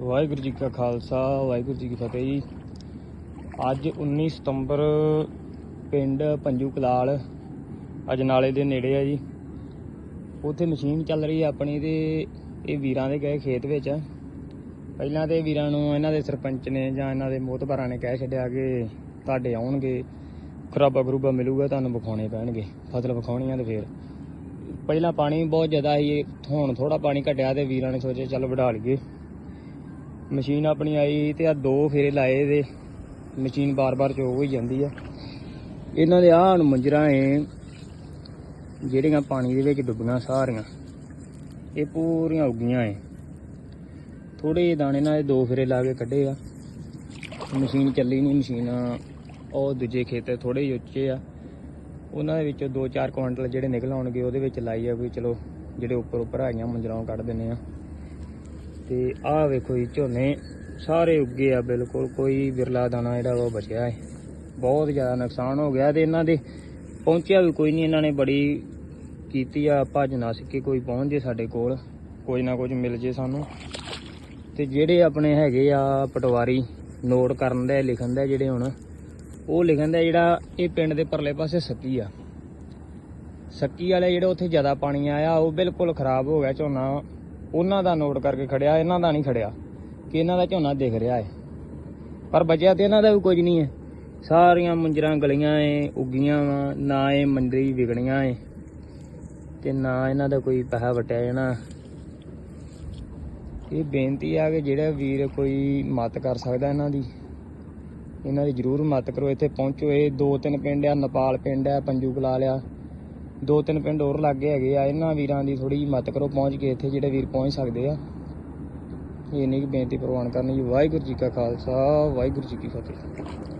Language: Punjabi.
ਵਾਹਿਗੁਰੂ ਜੀ ਕਾ ਖਾਲਸਾ, ਵਾਹਿਗੁਰੂ ਜੀ ਕੀ ਫਤਿਹ ਜੀ। ਅੱਜ 19 ਸਤੰਬਰ ਪਿੰਡ ਪੰਜੂ ਕਲਾਲ, ਅਜਨਾਲੇ ਦੇ ਨੇੜੇ ਆ ਜੀ। ਉੱਥੇ ਮਸ਼ੀਨ ਚੱਲ ਰਹੀ ਆ ਆਪਣੀ ਤੇ ਇਹ ਵੀਰਾਂ ਦੇ ਗਏ ਖੇਤ ਵਿੱਚ। ਪਹਿਲਾਂ ਤੇ ਵੀਰਾਂ ਨੂੰ ਇਹਨਾਂ ਦੇ ਸਰਪੰਚ ਨੇ ਜਾਂ ਇਹਨਾਂ ਦੇ ਮੋਤਬਰਾਂ ਨੇ ਕਹਿ ਛੱਡਿਆ ਕਿ ਤੁਹਾਡੇ ਆਉਣਗੇ, ਖਰਾਬਾ ਗਰੂਬਾ ਮਿਲੂਗਾ, ਤੁਹਾਨੂੰ ਵਿਖਾਉਣੇ ਪੈਣਗੇ, ਫਸਲ ਵਿਖਾਉਣੀਆਂ ਤੇ ਫੇਰ। ਪਹਿਲਾਂ ਪਾਣੀ ਬਹੁਤ ਜ਼ਿਆਦਾ ਸੀ, ਹੁਣ ਥੋੜਾ ਪਾਣੀ ਘਟਿਆ ਤੇ ਵੀਰਾਂ ਨੇ ਸੋਚਿਆ ਚੱਲ ਵਢਾ ਲਈਏ। ਮਸ਼ੀਨ ਆਪਣੀ ਆਈ ਤੇ ਆ ਦੋ ਫੇਰੇ ਲਾਏ ਦੇ। ਮਸ਼ੀਨ ਬਾਰ-ਬਾਰ ਚੋਕ ਹੋਈ ਜਾਂਦੀ ਆ। ਇਹਨਾਂ ਦੇ ਆਹ ਹੁਣ ਮੰਜਰਾਂ ਏ, ਜਿਹੜੀਆਂ ਪਾਣੀ ਦੇ ਵਿੱਚ ਡੁੱਬੀਆਂ ਸਾਰੀਆਂ। ਇਹ ਪੂਰੀਆਂ ਉੱਗੀਆਂ ਏ। ਥੋੜੇ ਦਾਣੇ ਨਾਲ ਇਹ ਦੋ ਫੇਰੇ ਲਾ ਕੇ ਕੱਢੇ ਆ। ਮਸ਼ੀਨ ਚੱਲੀ ਨਹੀਂ, ਮਸ਼ੀਨ ਉਹ ਦੂਜੇ ਖੇਤ ਥੋੜੇ ਜਿਹੇ ਉੱਚੇ ਆ। ਉਹਨਾਂ ਦੇ ਵਿੱਚੋਂ 2-4 ਕੁਇੰਟਲ ਜਿਹੜੇ ਨਿਕਲ ਆਉਣਗੇ, ਉਹਦੇ ਵਿੱਚ ਲਾਈ ਆ ਵੀ ਚਲੋ, ਜਿਹੜੇ ਉੱਪਰ ਉੱਪਰ ਆਈਆਂ ਮੰਜਰਾਂ, ਉਹ ਕੱਢ ਦਿੰਨੇ ਆ। ਤੇ ਆਹ ਵੇਖੋ ਜੀ ਝੋਨੇ, ਸਾਰੇ ਉੱਗੇ ਆ ਬਿਲਕੁਲ, ਕੋਈ ਵਿਰਲਾ ਦਾਣਾ ਜਿਹੜਾ ਉਹ ਬਚਿਆ ਹੈ। ਬਹੁਤ ਜ਼ਿਆਦਾ ਨੁਕਸਾਨ ਹੋ ਗਿਆ ਤੇ ਇਹਨਾਂ ਦੇ ਪਹੁੰਚਿਆ ਵੀ ਕੋਈ ਨਹੀਂ, ਇਹਨਾਂ ਨੇ ਬੜੀ ਕੀਤੀ ਆ ਭੱਜ ਨਾ ਕੇ ਕੋਈ ਪਹੁੰਚ ਜੇ ਸਾਡੇ ਕੋਲ ਕੁਝ ਨਾ ਕੁਝ ਮਿਲ ਜੇ ਸਾਨੂੰ। ਤੇ ਜਿਹੜੇ ਆਪਣੇ ਹੈਗੇ ਆ ਪਟਵਾਰੀ ਨੋਟ ਕਰਨ ਦੇ, ਲਿਖਣ ਦੇ ਜਿਹੜੇ ਹੁਣ, ਉਹ ਲਿਖਣ ਦਾ ਜਿਹੜਾ ਇਹ ਪਿੰਡ ਦੇ ਪਰਲੇ ਪਾਸੇ ਸੱਕੀ ਆ। ਸੱਕੀ ਵਾਲੇ ਜਿਹੜਾ ਉੱਥੇ ਜ਼ਿਆਦਾ ਪਾਣੀ ਆਇਆ, ਉਹ ਬਿਲਕੁਲ ਖਰਾਬ ਹੋ ਗਿਆ ਝੋਨਾ। ਉਹਨਾਂ ਦਾ ਨੋਟ ਕਰਕੇ ਖੜਿਆ, ਇਹਨਾਂ ਦਾ ਨਹੀਂ ਖੜਿਆ, ਕਿ ਇਹਨਾਂ ਦਾ ਝੋਨਾ ਦਿਖ ਰਿਹਾ ਹੈ। ਪਰ ਬਚਿਆ ਤੇ ਇਹਨਾਂ ਦਾ ਵੀ ਕੁਝ ਨਹੀਂ ਹੈ। ਸਾਰੀਆਂ ਮੁੰਜਰਾਂ ਗਲੀਆਂ ਏ, ਉੱਗੀਆਂ ਵਾ, ਨਾ ਇਹ ਮੰਦਰੀ ਵਿਗੜੀਆਂ ਏ, ਤੇ ਨਾ ਇਹਨਾਂ ਦਾ ਕੋਈ ਪੈਸਾ ਵਟਿਆ ਜਾਣਾ। ਇਹ ਬੇਨਤੀ ਆ ਕਿ ਜਿਹੜਾ ਵੀਰ ਕੋਈ ਮਦਦ ਕਰ ਸਕਦਾ ਇਹਨਾਂ ਦੀ ਇਹਨਾਂ ਦੀ ਜਰੂਰ ਮਦਦ ਕਰੋ। ਇੱਥੇ ਪਹੁੰਚੋ, ਇਹ ਦੋ ਤਿੰਨ ਪਿੰਡ ਆ, ਨੇਪਾਲ ਪਿੰਡ ਆ, ਪੰਜੂ ਕਲਾ ਲਿਆ। ਦੋ ਤਿੰਨ ਪਿੰਡ ਹੋਰ ਲਾਗੇ ਹੈਗੇ ਆ, ਇਹਨਾਂ ਵੀਰਾਂ ਦੀ ਥੋੜੀ ਜਿਹੀ ਮਦਦ ਕਰੋ, ਪਹੁੰਚ ਕੇ ਇੱਥੇ ਜਿਹੜੇ ਵੀਰ ਪਹੁੰਚ ਸਕਦੇ ਆ। ਇਹ ਨਹੀਂ ਕਿ ਬੇਨਤੀ ਪ੍ਰਵਾਨ ਕਰਨੀ ਜੀ, ਵਾਹਿਗੁਰੂ ਜੀ ਕਾ ਖਾਲਸਾ, ਵਾਹਿਗੁਰੂ ਜੀ ਕੀ ਫਤਿਹ।